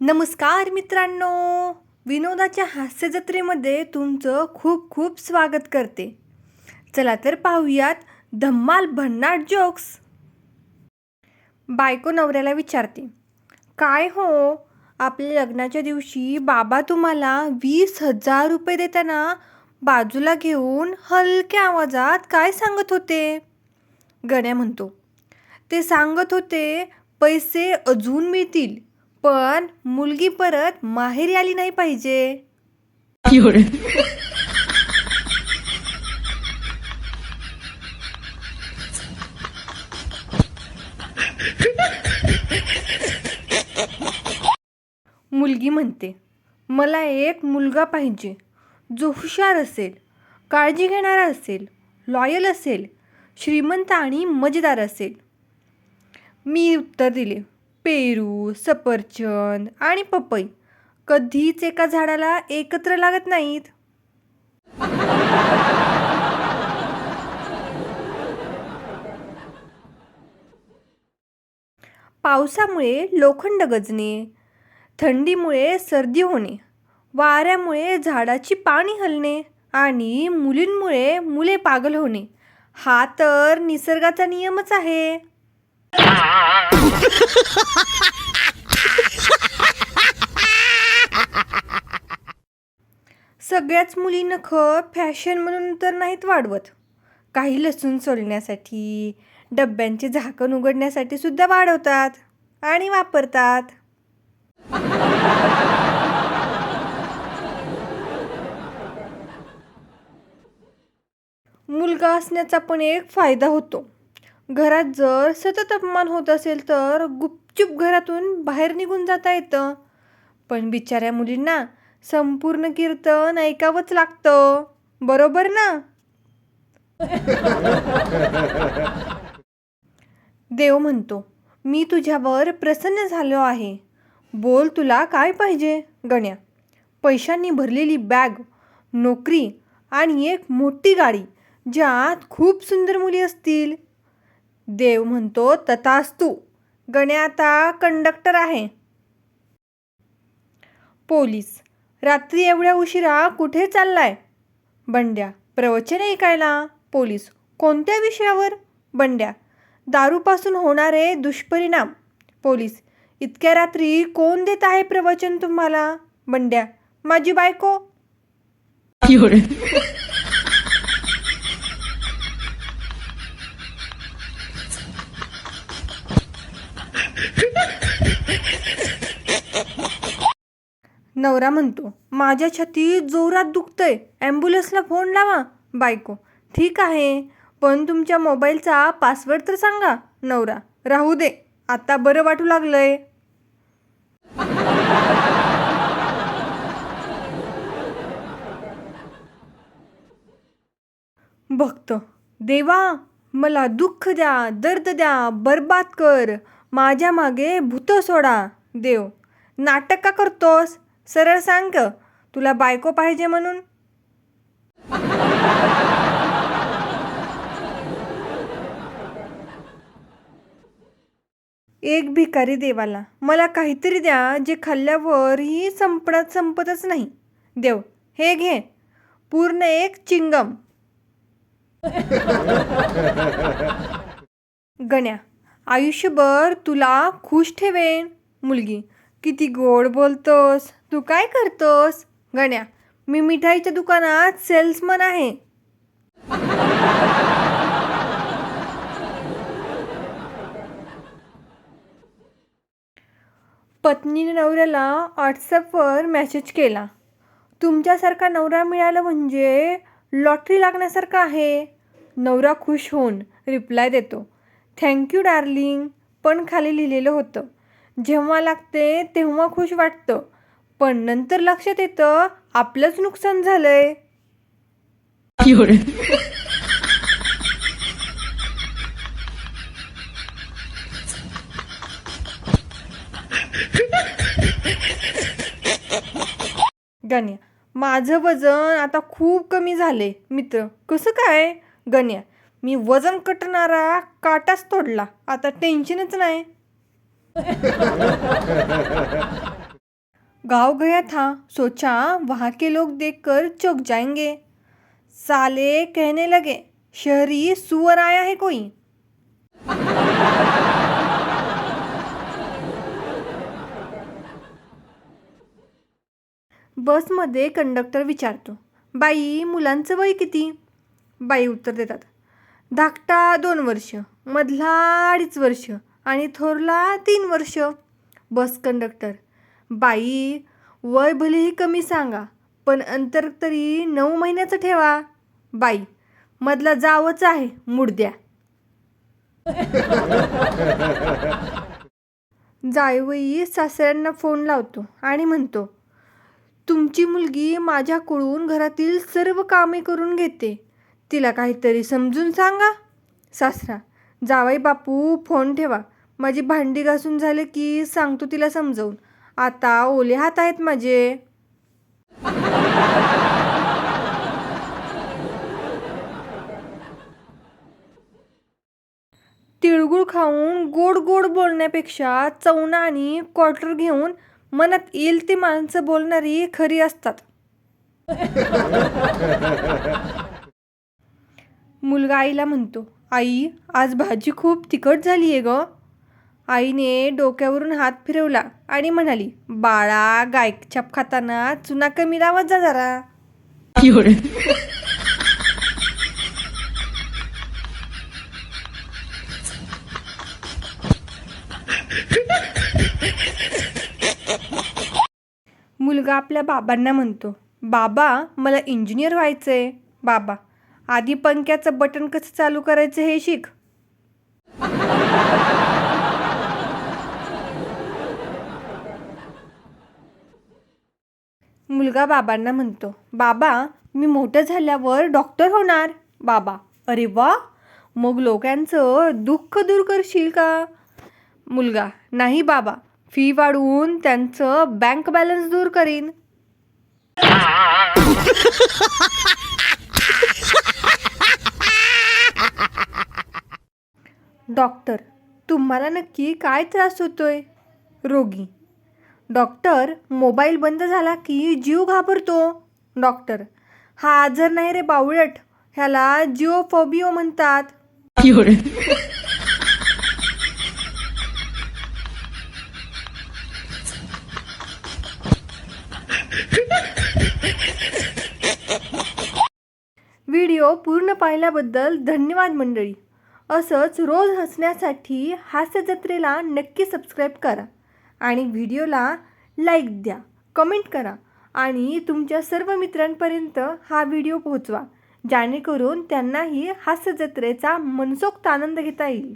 नमस्कार मित्रांनो. विनोदाच्या हास्य जत्रेमध्ये तुमचं खूप खूप स्वागत करते. चला तर पाहूयात धम्माल भन्नाट जोक्स. बायको नवऱ्याला विचारते काय हो आपल्या लग्नाच्या दिवशी बाबा तुम्हाला वीस हजार रुपये देताना बाजूला घेऊन हलक्या आवाजात काय सांगत होते? गण्या म्हणतो ते सांगत होते पैसे अजून मिळतील. पण मुलगी परत माहेरी आली नाही पाहिजे. मुलगी म्हणते मला एक मुलगा पाहिजे जो हुशार असेल काळजी घेणारा असेल लॉयल असेल श्रीमंत आणि मजेदार असेल. मी उत्तर दिले पेरू सफरचंद आणि पपई. कधीच एका झाडाला एकत्र लागत नाहीत. पावसामुळे लोखंड गजणे थंडीमुळे सर्दी होणे वाऱ्यामुळे झाडाची पाणी हलणे आणि मुलींमुळे मुले पागल होणे हा तर निसर्गाचा नियमच आहे. सगळ्याच मुली नखं फॅशन म्हणून तर नाहीत वाढवत. काही लसूण सोलण्यासाठी डब्यांचे झाकण उघडण्यासाठी सुद्धा वाढवतात आणि वापरतात. मुलगा असण्याचा पण एक फायदा होतो. घरात जर सतत अपमान होत असेल तर गुपचूप घरातून बाहेर निघून जाता येतं. पण बिचाऱ्या मुलींना संपूर्ण कीर्तन ऐकावंच लागतं. बरोबर ना? देव म्हणतो मी तुझ्यावर प्रसन्न झालो आहे. बोल तुला काय पाहिजे गण्या? पैशांनी भरलेली बॅग नोकरी आणि एक मोठी गाडी ज्यात खूप सुंदर मुली असतील. देव म्हणतो तथास्तू गण्या आता कंडक्टर आहे. पोलीस रात्री एवढ्या उशिरा कुठे चाललाय? बंड्या प्रवचन ऐकायला. पोलीस कोणत्या विषयावर? बंड्या दारूपासून होणारे दुष्परिणाम. पोलीस इतक्या रात्री कोण देत आहे प्रवचन तुम्हाला? बंड्या माझी बायको. नवरा म्हणतो माझ्या छाती जोरात दुखतंय. ॲम्ब्युलन्सला फोन लावा. बायको ठीक आहे पण तुमच्या मोबाईलचा पासवर्ड तर सांगा नवरा. राहू दे आता बरं वाटू लागलंय. भक्त देवा मला दुःख द्या दर्द द्या बर्बाद कर. माझ्या मागे भूत सोडा देव. नाटक का करतोस सरळ सांग ग, तुला बायको पाहिजे म्हणून. एक भिकारी देवाला मला काहीतरी द्या जे खाल्ल्यावरही संपत संपतच नाही. देव हे घे. पूर्ण एक चिंगम. गण्या आयुष्यभर तुला खुश ठेवेन मुलगी. किती गोड बोलतोस. तू काय करतोस? गण्या मी मिठाईच्या दुकानात सेल्समन आहे. पत्नीने नवऱ्याला व्हॉट्सअपवर मेसेज केला. तुमच्यासारखा नवरा मिळाला म्हणजे लॉटरी लागण्यासारखं आहे. नवरा खुश होऊन रिप्लाय देतो. थँक्यू डार्लिंग पण खाली लिहिलेलं होतं. जेव्हा लागते तेव्हा खुश वाटतं. पण नंतर लक्षात येतं आपलंच नुकसान झालंय. गण्या माझं वजन आता खूप कमी झाले मित्र. कसं काय? गण्या मी वजन कटणारा काटाच तोडला. आता टेन्शनच नाही. गाँव गया था सोचा वहाँ के लोग देखकर चौंक जाएंगे। साले कहने लगे शहरी सुअर आया है कोई? बसमध्ये कंडक्टर विचारतो बाई मुलांचं वय किती? बाई उत्तर देतात धाकटा दोन वर्ष मधला अडीच वर्ष आणि थोरला तीन वर्ष. बस कंडक्टर बाई वय भलेही कमी सांगा पण अंतर तरी नऊ महिन्याचं ठेवा. बाई मधला जावंच आहे मुडद्या. जायवई सासऱ्यांना फोन लावतो आणि म्हणतो तुमची मुलगी माझ्याकडून घरातील सर्व कामे करून घेते. तिला काहीतरी समजून सांगा. सासरा जावई बापू फोन ठेवा. माझी भांडी घासून झाले की सांगतो तिला समजवून. आता ओले हात आहेत माझे. तिळगुळ खाऊन गोड गोड बोलण्यापेक्षा चवणा आणि क्वार्टर घेऊन मनात येईल ती माणसं बोलणारी खरी असतात. मुलगा आईला म्हणतो आई आज भाजी खूप तिखट झाली आहे ग. आईने डोक्यावरून हात फिरवला आणि म्हणाली बाळा गायछाप खाताना चुना कमी लावत जा जरा. मुलगा आपल्या बाबांना म्हणतो बाबा मला इंजिनियर व्हायचंय. बाबा आधी पंख्याचं बटन कसं चालू करायचं हे शिक. मुलगा बाबांना म्हणतो बाबा मी मोठं झाल्यावर डॉक्टर होणार. बाबा अरे वा! मग लोकांचं दुःख दूर करशील का? मुलगा नाही बाबा फी वाढवून त्यांचं बँक बॅलन्स दूर करीन. डॉक्टर तुम्हाला नक्की काय त्रास होतोय? रोगी. डॉक्टर मोबाईल बंद झाला की जीव घाबरतो. डॉक्टर हा आजार नाही रे बावळट ह्याला जिओफोबिओ म्हणतात. व्हिडिओ पूर्ण पाहिल्याबद्दल धन्यवाद मंडळी. असंच रोज हसण्यासाठी हास्य जत्रेला नक्की सबस्क्राईब करा. आणि व्हिडिओला लाईक द्या कमेंट करा आणि तुमच्या सर्व मित्रांपर्यंत हा व्हिडिओ पोहोचवा जेणेकरून त्यांनाही हास्य जत्रेचा मनसोक्त आनंद घेता येईल.